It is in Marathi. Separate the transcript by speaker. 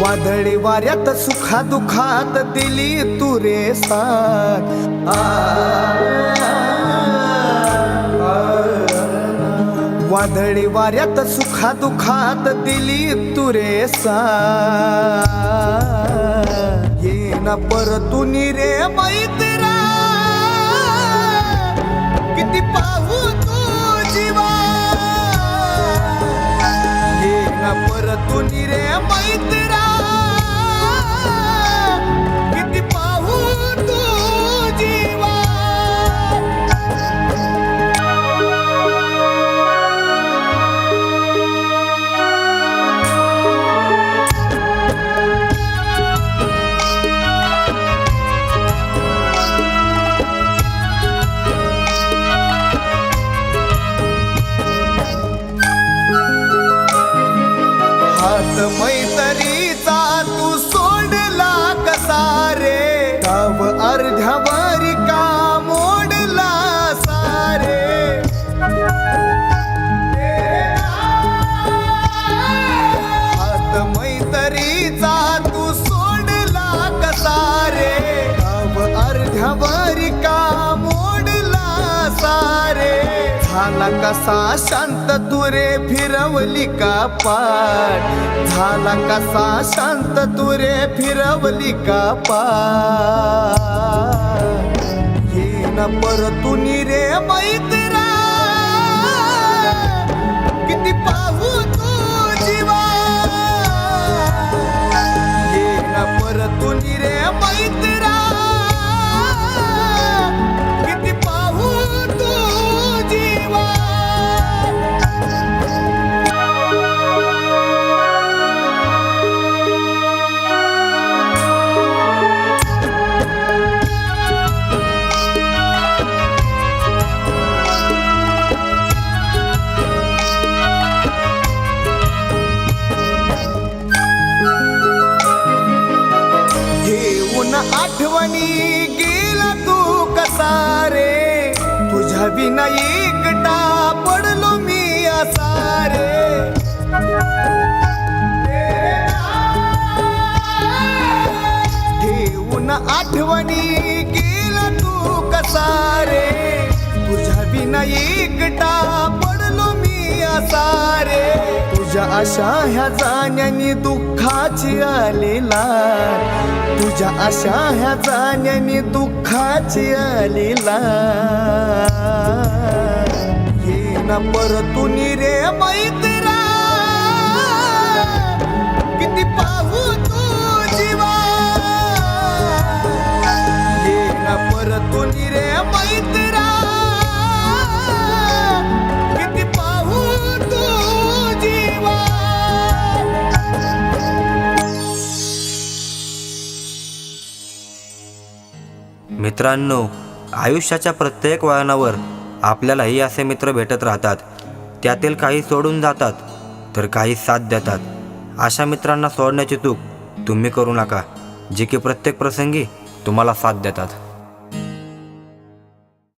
Speaker 1: वादळी वाऱ्यात सुखा दुखात दिली तू रे साथ. वादळी वाऱ्यात सुखा दुखात दिली तू रे साथ. ये ना परतून रे मैत्रा किती पाहू तू जीवा. ये ना परतून रे मैत्रा the झाला कसा शांत तुरे फिरवली का पाठ? झाला कसा शांत तुरे फिरवली का पाठ? ये न परतून रे मैत्रा किती पाहू तू जीवा. ये न परतून रे आठवणी गेला तू कसा रे? तुझ्या विना एकटा पडलो मी असा रे. ठेवून आठवणी गेला तू कसा रे? तुझ्या विना एकटा पडलो मी असा रे. तुझ्या अशा ह्या जाण्यानी दुःखाची आलेला. तुझ्या अशा ह्या जाण्याने दुःखाची आलेला. ये ना परतून रे मैत्रा किती पा
Speaker 2: मित्रांनो आयुष्याच्या प्रत्येक वळणावर आपल्यालाही असे मित्र भेटत राहतात. त्यातील काही सोडून जातात तर काही साथ देतात. अशा मित्रांना सोडण्याची चूक तुम्ही करू नका जे की प्रत्येक प्रसंगी तुम्हाला साथ देतात.